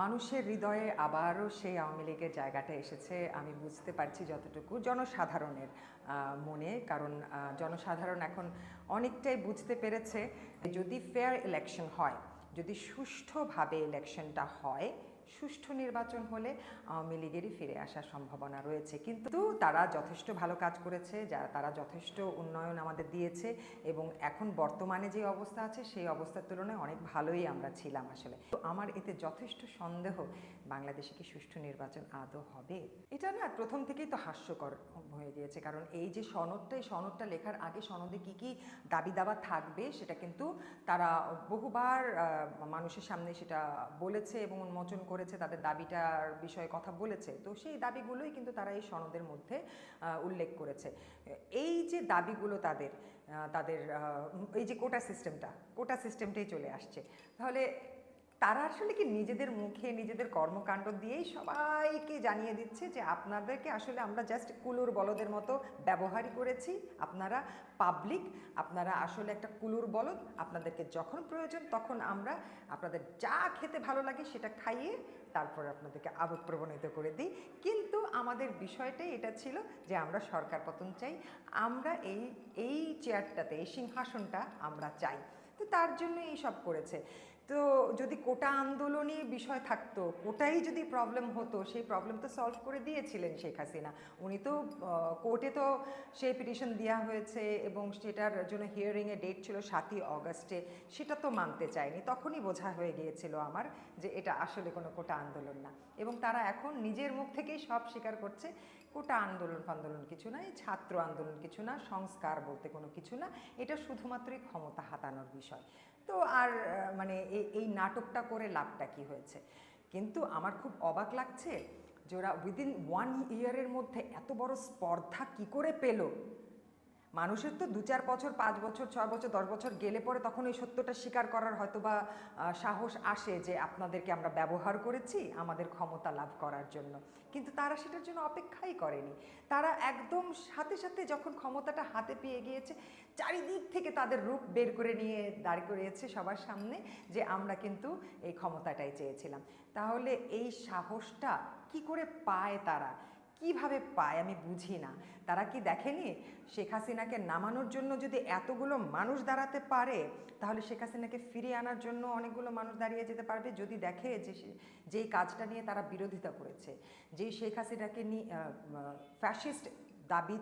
মানুষের হৃদয়ে আবারও সেই আওয়ামী লীগের জায়গাটা এসেছে, আমি বুঝতে পারছি যতটুকু। জনসাধারণের মনে, কারণ জনসাধারণ এখন অনেকটাই বুঝতে পেরেছে যদি ফেয়ার ইলেকশন হয়, যদি সুষ্ঠুভাবে ইলেকশনটা হয় সুষ্ঠু নির্বাচন হলে আওয়ামী লীগেরই ফিরে আসার সম্ভাবনা রয়েছে। কিন্তু তারা যথেষ্ট ভালো কাজ করেছে, যা তারা যথেষ্ট উন্নয়ন আমাদের দিয়েছে এবং এখন বর্তমানে যে অবস্থা আছে, সেই অবস্থার তুলনায় অনেক ভালোই আমরা ছিলাম আসলে। তো আমার এতে যথেষ্ট সন্দেহ, বাংলাদেশে কি সুষ্ঠু নির্বাচন আদৌ হবে? এটা না প্রথম থেকেই তো হাস্যকর হয়ে গিয়েছে, কারণ এই যে সনদটা, এই সনদটা লেখার আগে সনদে কি কি দাবি দাবা থাকবে, সেটা কিন্তু তারা বহুবার মানুষের সামনে সেটা বলেছে এবং উন্মোচন করেছে, তাদের দাবিটার বিষয়ে কথা বলেছে। তো সেই দাবিগুলোই কিন্তু তারা এই সনদের মধ্যে উল্লেখ করেছে। এই যে দাবিগুলো তাদের তাদের এই যে কোটা সিস্টেমটা, কোটা সিস্টেমটাই চলে আসছে। তাহলে তারা আসলে কি নিজেদের মুখে, নিজেদের কর্মকাণ্ড দিয়েই সবাইকে জানিয়ে দিচ্ছে যে আপনাদেরকে আসলে আমরা জাস্ট কুলুর বলদের মতো ব্যবহারই করেছি। আপনারা পাবলিক আপনারা আসলে একটা কুলুর বলদ, আপনাদেরকে যখন প্রয়োজন তখন আমরা আপনাদের যা খেতে ভালো লাগে সেটা খাইয়ে তারপরে আপনাদেরকে আবেগ প্রবণিত করে দিই। কিন্তু আমাদের বিষয়টাই এটা ছিল যে আমরা সরকার পতন চাই, আমরা এই এই চেয়ারটাতে এই সিংহাসনটা আমরা চাই। তো তার জন্য এই সব করেছে। তো যদি কোটা আন্দোলনই বিষয় থাকতো, কোটাই যদি প্রবলেম হতো, সেই প্রবলেম তো সলভ করে দিয়েছিলেন শেখ হাসিনা। উনি তো কোর্টে তো সেই পিটিশন দেওয়া হয়েছে এবং সেটার জন্য হিয়ারিংয়ে ডেট ছিল সাতই অগস্টে। সেটা তো মানতে চায়নি তখনই বোঝা হয়ে গিয়েছিল আমার যে এটা আসলে কোনো কোটা আন্দোলন না। এবং তারা এখন নিজের মুখ থেকেই সব স্বীকার করছে, কোটা আন্দোলন ফান্দোলন কিছু না, এই ছাত্র আন্দোলন কিছু না, সংস্কার বলতে কোনো কিছু না। এটা শুধুমাত্রই ক্ষমতা হাতানোর বিষয়। তো আর মানে এই নাটকটা করে লাভটা কি হয়েছে? কিন্তু আমার খুব অবাক লাগছে যে ওরা উইদিন ওয়ান ইয়ারের মধ্যে এত বড় স্পর্ধা কি করে পেল? মানুষের তো দু চার বছর, পাঁচ বছর, ছয় বছর, দশ বছর গেলে পরে তখন এই সত্যটা স্বীকার করার হয়তো বা সাহস আসে যে আপনাদেরকে আমরা ব্যবহার করেছি আমাদের ক্ষমতা লাভ করার জন্য। কিন্তু তারা সেটার জন্য অপেক্ষাই করেনি। তারা একদম সাথে সাথে যখন ক্ষমতাটা হাতে পেয়ে গিয়েছে, চারিদিক থেকে তাদের রূপ বের করে নিয়ে দাঁড় করিয়েছে সবার সামনে যে আমরা কিন্তু এই ক্ষমতাটাই চেয়েছিলাম। তাহলে এই সাহসটা কি করে পায় তারা? কীভাবে পায় আমি বুঝি না। তারা কি দেখেনি? শেখ হাসিনাকে নামানোর জন্য যদি এতগুলো মানুষ দাঁড়াতে পারে, তাহলে শেখ হাসিনাকে ফিরিয়ে আনার জন্য অনেকগুলো মানুষ দাঁড়িয়ে যেতে পারবে। যদি দেখে যে যেই কাজটা নিয়ে তারা বিরোধিতা করেছে, যেই শেখ হাসিনাকে নিয়ে ফ্যাসিস্ট দাবি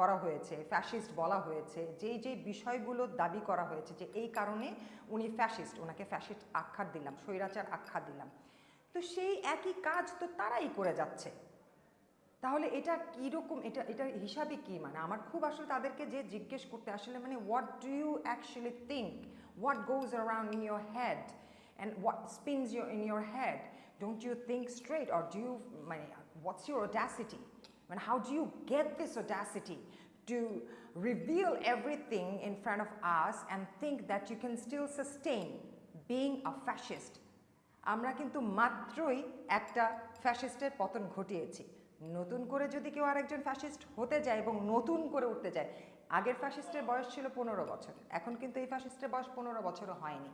করা হয়েছে ফ্যাসিস্ট বলা হয়েছে, যেই যেই বিষয়গুলো দাবি করা হয়েছে যে এই কারণে উনি ফ্যাসিস্ট ওনাকে ফ্যাসিস্ট আখ্যা দিলাম, স্বৈরাচার আখ্যা দিলাম। তো সেই একই কাজ তো তারাই করে যাচ্ছে। তাহলে এটা কীরকম, এটা এটা হিসাবে কি? মানে আমার খুব আসলে তাদেরকে যে জিজ্ঞেস করতে, আসলে মানে what do you actually think what goes around in your head and what spins your in your head don't you think straight or do you মানে হোয়াটস ইউর অডাসিটি মানে how do you get this audacity to reveal everything in front of us and think that you can still sustain being a fascist? আমরা কিন্তু মাত্রই একটা ফ্যাসিস্টের পতন ঘটিয়েছি। নতুন করে যদি কেউ আরেকজন ফ্যাসিস্ট হতে যায় এবং নতুন করে উঠতে যায়, আগের ফ্যাসিস্টের বয়স ছিল পনেরো বছর, এখন কিন্তু এই ফ্যাসিস্টের বয়স পনেরো বছরও হয়নি।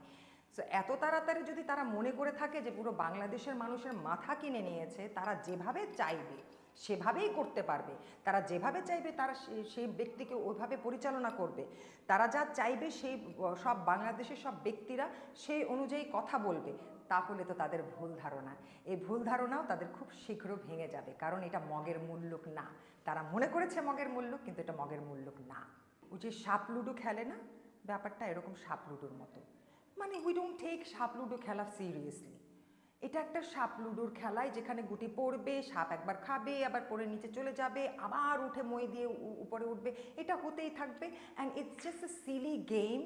সো এত তাড়াতাড়ি যদি তারা মনে করে থাকে যে পুরো বাংলাদেশের মানুষের মাথা কিনে নিয়েছে, তারা যেভাবে চাইবে, সেভাবেই করতে পারবে। তারা যেভাবে চাইবে, তারা সেই ব্যক্তিকে ওইভাবে পরিচালনা করবে। তারা যা চাইবে, সেই, সব বাংলাদেশের সব ব্যক্তিরা সেই অনুযায়ী কথা বলবে। তাহলে তো তাদের ভুল ধারণা। এই ভুল ধারণাও তাদের খুব শীঘ্র ভেঙে যাবে, কারণ এটা মগের মূল্যক না। তারা মনে করেছে মগের মূল্য কিন্তু এটা মগের মূল্যক না। ওই যে সাপ লুডো খেলে না, ব্যাপারটা এরকম সাপ লুডোর মতো। মানে উই ডোন্ট টেক সাপ লুডো খেলা সিরিয়াসলি এটা একটা সাপ লুডোর খেলায় যেখানে গুটি পড়বে, সাপ একবার খাবে, আবার পড়ে নিচে চলে যাবে, আবার উঠে মই দিয়ে উপরে উঠবে। এটা হতেই থাকবে and it's just a silly game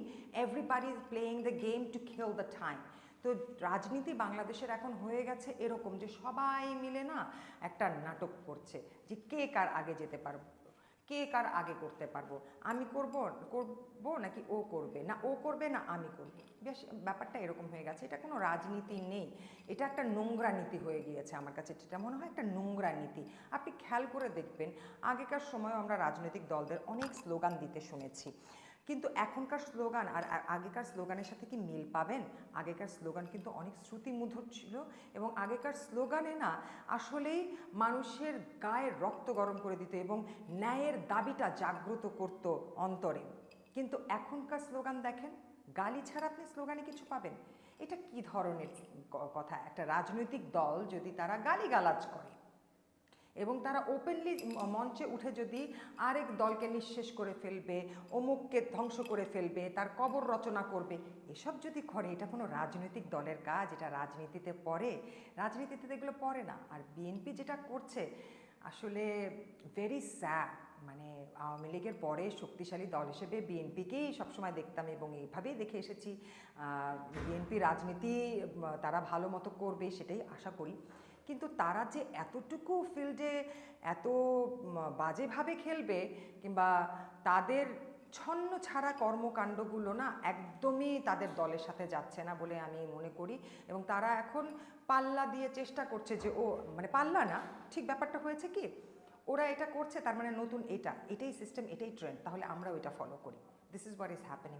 everybody is playing the game to kill the time তো রাজনীতি বাংলাদেশের এখন হয়ে গেছে এরকম যে সবাই মিলে না একটা নাটক করছে যে কে কার আগে যেতে পারব, কে কার আগে করতে পারব, আমি করব করব নাকি ও করবে, না ও করবে, না আমি করব? বেশ, ব্যাপারটা এরকম হয়ে গেছে। এটা কোনো রাজনীতি নেই। এটা একটা নোংরা নীতি হয়ে গিয়েছে আমার কাছে। এটা মনে হয় একটা নোংরা নীতি। আপনি খেয়াল করে দেখবেন, আগেকার সময় আমরা রাজনৈতিক দলদের অনেক স্লোগান দিতে শুনেছি। কিন্তু এখনকার স্লোগান আর আগেকার স্লোগানের সাথে কি মিল পাবেন? আগেকার স্লোগান কিন্তু অনেক শ্রুতিমধুর ছিল এবং আগেকার স্লোগানে না আসলেই মানুষের গায়ে রক্ত গরম করে দিত এবং ন্যায়ের দাবিটা জাগ্রত করত অন্তরে। কিন্তু এখনকার স্লোগান দেখেন, গালি ছাড়া আপনি স্লোগানে কিছু পাবেন। এটা কি ধরনের কথা? একটা রাজনৈতিক দল যদি তারা গালিগালাজ করে। এবং তারা ওপেনলি মঞ্চে উঠে যদি আরেক দলকে নিঃশেষ করে ফেলবে, অমুককে ধ্বংস করে ফেলবে, তার কবর রচনা করবে, এসব যদি করে, এটা কোনো রাজনৈতিক দলের কাজ, এটা রাজনীতিতে পড়ে? রাজনীতিতে এগুলো পড়ে না। আর বিএনপি যেটা করছে, আসলে ভেরি স্যাড মানে আওয়ামী লীগের পরে শক্তিশালী দল হিসেবে বিএনপিকেই সবসময় দেখতাম এবং এইভাবেই দেখে এসেছি। বিএনপি রাজনীতি তারা ভালো মতো করবে সেটাই আশা করি। কিন্তু তারা যে এতটুকু ফিল্ডে এত বাজেভাবে খেলবে কিংবা তাদের ছন্ন ছাড়া কর্মকাণ্ডগুলো না একদমই তাদের দলের সাথে যাচ্ছে না বলে আমি মনে করি এবং তারা এখন পাল্লা দিয়ে চেষ্টা করছে যে ও মানে পাল্লা না, ঠিক ব্যাপারটা হয়েছে কি, ওরা এটা করছে, তার মানে নতুন এটা, এটাই সিস্টেম এটাই ট্রেন্ড তাহলে আমরাও এটা ফলো করি। This is what is happening